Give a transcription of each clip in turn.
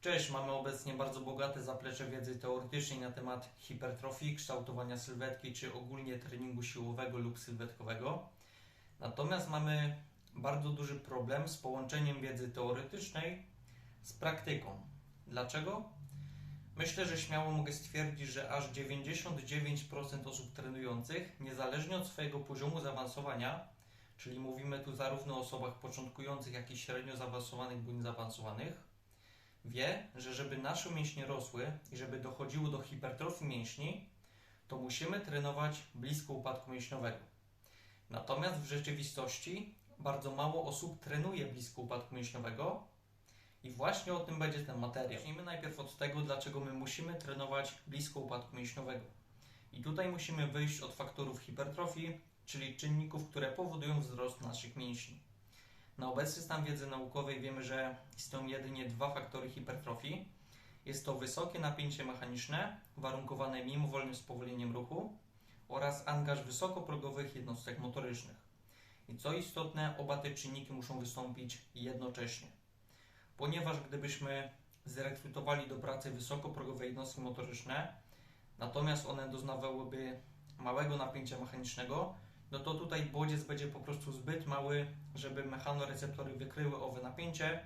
Cześć, mamy obecnie bardzo bogate zaplecze wiedzy teoretycznej na temat hipertrofii, kształtowania sylwetki czy ogólnie treningu siłowego lub sylwetkowego. Natomiast mamy bardzo duży problem z połączeniem wiedzy teoretycznej z praktyką. Dlaczego? Myślę, że śmiało mogę stwierdzić, że aż 99% osób trenujących, niezależnie od swojego poziomu zaawansowania, czyli mówimy tu zarówno o osobach początkujących, jak i średnio zaawansowanych bądź zaawansowanych, wie, że żeby nasze mięśnie rosły i żeby dochodziło do hipertrofii mięśni, to musimy trenować blisko upadku mięśniowego. Natomiast w rzeczywistości bardzo mało osób trenuje blisko upadku mięśniowego i właśnie o tym będzie ten materiał. Zacznijmy najpierw od tego, dlaczego my musimy trenować blisko upadku mięśniowego. I tutaj musimy wyjść od faktorów hipertrofii, czyli czynników, które powodują wzrost naszych mięśni. Na obecny stan wiedzy naukowej wiemy, że istnieją jedynie dwa faktory hipertrofii. Jest to wysokie napięcie mechaniczne, warunkowane mimowolnym spowolnieniem ruchu oraz angaż wysokoprogowych jednostek motorycznych. I co istotne, oba te czynniki muszą wystąpić jednocześnie. Ponieważ gdybyśmy zrekrutowali do pracy wysokoprogowe jednostki motoryczne, natomiast one doznawałyby małego napięcia mechanicznego, no to tutaj bodziec będzie po prostu zbyt mały, żeby mechanoreceptory wykryły owe napięcie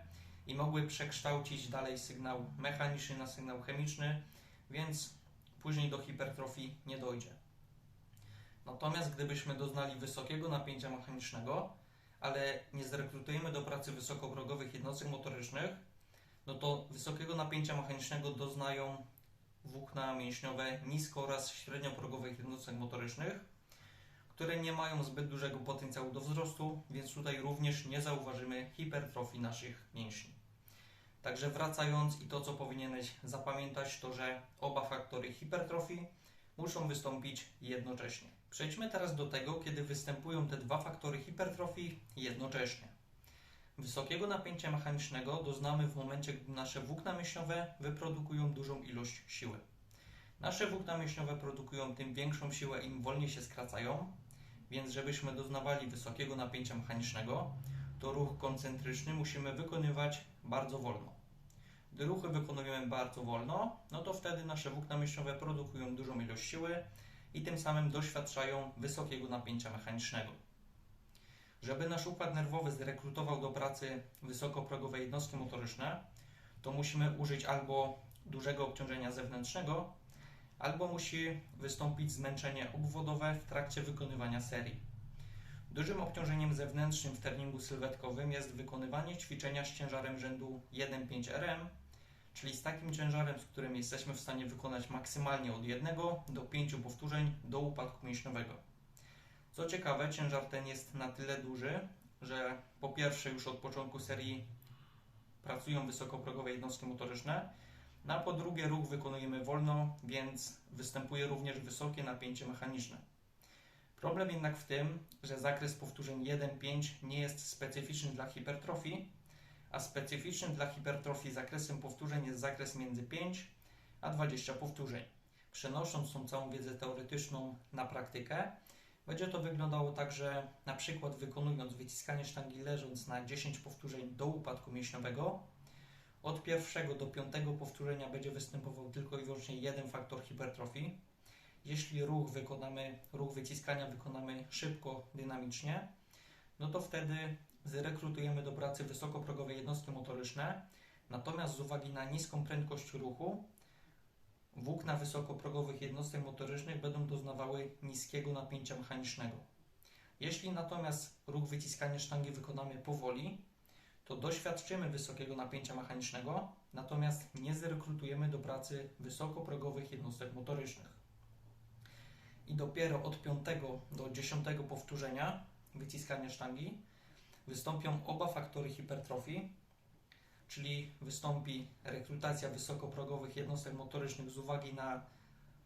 i mogły przekształcić dalej sygnał mechaniczny na sygnał chemiczny, więc później do hipertrofii nie dojdzie. Natomiast gdybyśmy doznali wysokiego napięcia mechanicznego, ale nie zrekrutujemy do pracy wysokoprogowych jednostek motorycznych, no to wysokiego napięcia mechanicznego doznają włókna mięśniowe nisko oraz średnioprogowych jednostek motorycznych, które nie mają zbyt dużego potencjału do wzrostu, więc tutaj również nie zauważymy hipertrofii naszych mięśni. Także wracając i to, co powinieneś zapamiętać, to że oba faktory hipertrofii muszą wystąpić jednocześnie. Przejdźmy teraz do tego, kiedy występują te dwa faktory hipertrofii jednocześnie. Wysokiego napięcia mechanicznego doznamy w momencie, gdy nasze włókna mięśniowe wyprodukują dużą ilość siły. Nasze włókna mięśniowe produkują tym większą siłę, im wolniej się skracają, więc żebyśmy doznawali wysokiego napięcia mechanicznego, to ruch koncentryczny musimy wykonywać bardzo wolno. Gdy ruchy wykonujemy bardzo wolno, no to wtedy nasze włókna mięśniowe produkują dużą ilość siły i tym samym doświadczają wysokiego napięcia mechanicznego. Żeby nasz układ nerwowy zrekrutował do pracy wysokoprogowe jednostki motoryczne, to musimy użyć albo dużego obciążenia zewnętrznego, albo musi wystąpić zmęczenie obwodowe w trakcie wykonywania serii. Dużym obciążeniem zewnętrznym w treningu sylwetkowym jest wykonywanie ćwiczenia z ciężarem rzędu 1,5 RM, czyli z takim ciężarem, z którym jesteśmy w stanie wykonać maksymalnie od 1 do 5 powtórzeń do upadku mięśniowego. Co ciekawe, ciężar ten jest na tyle duży, że po pierwsze już od początku serii pracują wysokoprogowe jednostki motoryczne, no a po drugie ruch wykonujemy wolno, więc występuje również wysokie napięcie mechaniczne. Problem jednak w tym, że zakres powtórzeń 1-5 nie jest specyficzny dla hipertrofii, a specyficznym dla hipertrofii zakresem powtórzeń jest zakres między 5 a 20 powtórzeń. Przenosząc tą całą wiedzę teoretyczną na praktykę, będzie to wyglądało tak, że na przykład wykonując wyciskanie sztangi leżąc na 10 powtórzeń do upadku mięśniowego, od pierwszego do piątego powtórzenia będzie występował tylko i wyłącznie jeden faktor hipertrofii. Jeśli ruch wykonamy, ruch wyciskania wykonamy szybko, dynamicznie, no to wtedy zrekrutujemy do pracy wysokoprogowe jednostki motoryczne. Natomiast z uwagi na niską prędkość ruchu, włókna wysokoprogowych jednostek motorycznych będą doznawały niskiego napięcia mechanicznego. Jeśli natomiast ruch wyciskania sztangi wykonamy powoli, to doświadczymy wysokiego napięcia mechanicznego, natomiast nie zrekrutujemy do pracy wysokoprogowych jednostek motorycznych. I dopiero od 5 do 10 powtórzenia wyciskania sztangi wystąpią oba faktory hipertrofii, czyli wystąpi rekrutacja wysokoprogowych jednostek motorycznych z uwagi na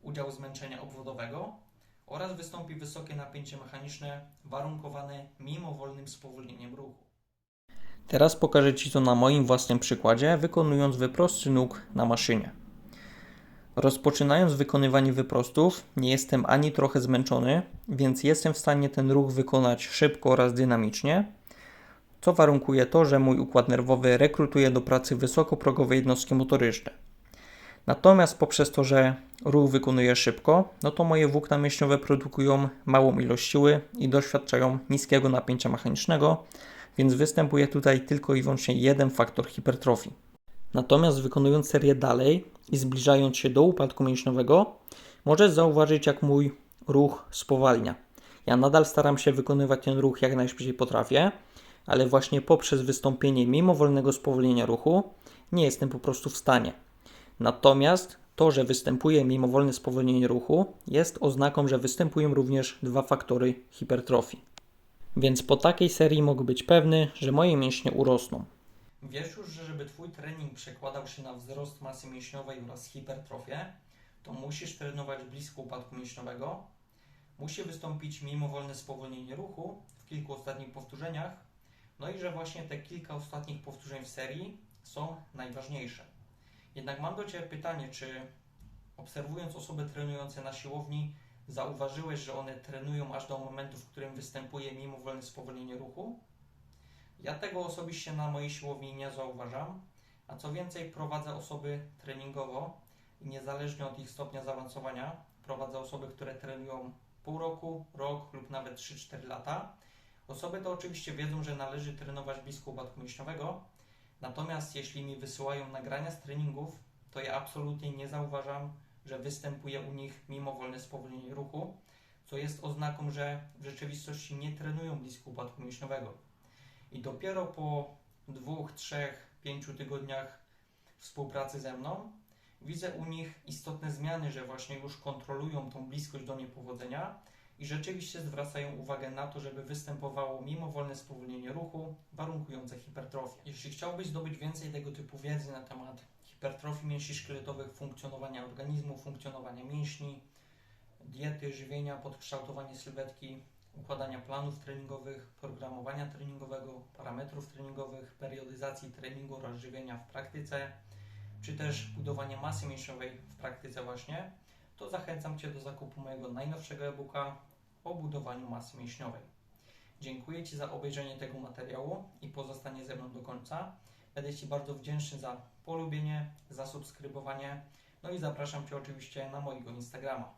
udział zmęczenia obwodowego oraz wystąpi wysokie napięcie mechaniczne warunkowane mimowolnym spowolnieniem ruchu. Teraz pokażę Ci to na moim własnym przykładzie, wykonując wyprosty nóg na maszynie. Rozpoczynając wykonywanie wyprostów, nie jestem ani trochę zmęczony, więc jestem w stanie ten ruch wykonać szybko oraz dynamicznie. co warunkuje to, że mój układ nerwowy rekrutuje do pracy wysokoprogowe jednostki motoryczne. Natomiast poprzez to, że ruch wykonuję szybko, no to moje włókna mięśniowe produkują małą ilość siły i doświadczają niskiego napięcia mechanicznego, więc występuje tutaj tylko i wyłącznie jeden faktor hipertrofii. Natomiast wykonując serię dalej i zbliżając się do upadku mięśniowego, możesz zauważyć, jak mój ruch spowalnia. Ja nadal staram się wykonywać ten ruch jak najszybciej potrafię, ale właśnie poprzez wystąpienie mimowolnego spowolnienia ruchu nie jestem po prostu w stanie. Natomiast to, że występuje mimowolne spowolnienie ruchu, jest oznaką, że występują również dwa faktory hipertrofii. Więc po takiej serii mogę być pewny, że moje mięśnie urosną. Wiesz już, że żeby Twój trening przekładał się na wzrost masy mięśniowej oraz hipertrofię, to musisz trenować blisko upadku mięśniowego, musi wystąpić mimowolne spowolnienie ruchu w kilku ostatnich powtórzeniach, no i że właśnie te kilka ostatnich powtórzeń w serii są najważniejsze. Jednak mam do Ciebie pytanie, czy obserwując osoby trenujące na siłowni, zauważyłeś, że one trenują aż do momentu, w którym występuje mimowolne spowolnienie ruchu? Ja tego osobiście na mojej siłowni nie zauważam, a co więcej prowadzę osoby treningowo i niezależnie od ich stopnia zaawansowania, prowadzę osoby, które trenują pół roku, rok lub nawet 3-4 lata. Osoby te oczywiście wiedzą, że należy trenować blisko upadku mięśniowego, natomiast jeśli mi wysyłają nagrania z treningów, to ja absolutnie nie zauważam, że występuje u nich mimowolne spowolnienie ruchu, co jest oznaką, że w rzeczywistości nie trenują blisko upadku mięśniowego. I dopiero po dwóch, trzech, pięciu tygodniach współpracy ze mną widzę u nich istotne zmiany, że właśnie już kontrolują tą bliskość do niepowodzenia i rzeczywiście zwracają uwagę na to, żeby występowało mimowolne spowolnienie ruchu warunkujące hipertrofię. Jeśli chciałbyś zdobyć więcej tego typu wiedzy na temat hipertrofii mięśni szkieletowych, funkcjonowania organizmu, funkcjonowania mięśni, diety, żywienia, podkształtowania sylwetki, układania planów treningowych, programowania treningowego, parametrów treningowych, periodyzacji treningu oraz żywienia w praktyce, czy też budowania masy mięśniowej w praktyce właśnie, to zachęcam Cię do zakupu mojego najnowszego e-booka o budowaniu masy mięśniowej. Dziękuję Ci za obejrzenie tego materiału i pozostanie ze mną do końca. Będę Ci bardzo wdzięczny za polubienie, za subskrybowanie, no i zapraszam Cię oczywiście na mojego Instagrama.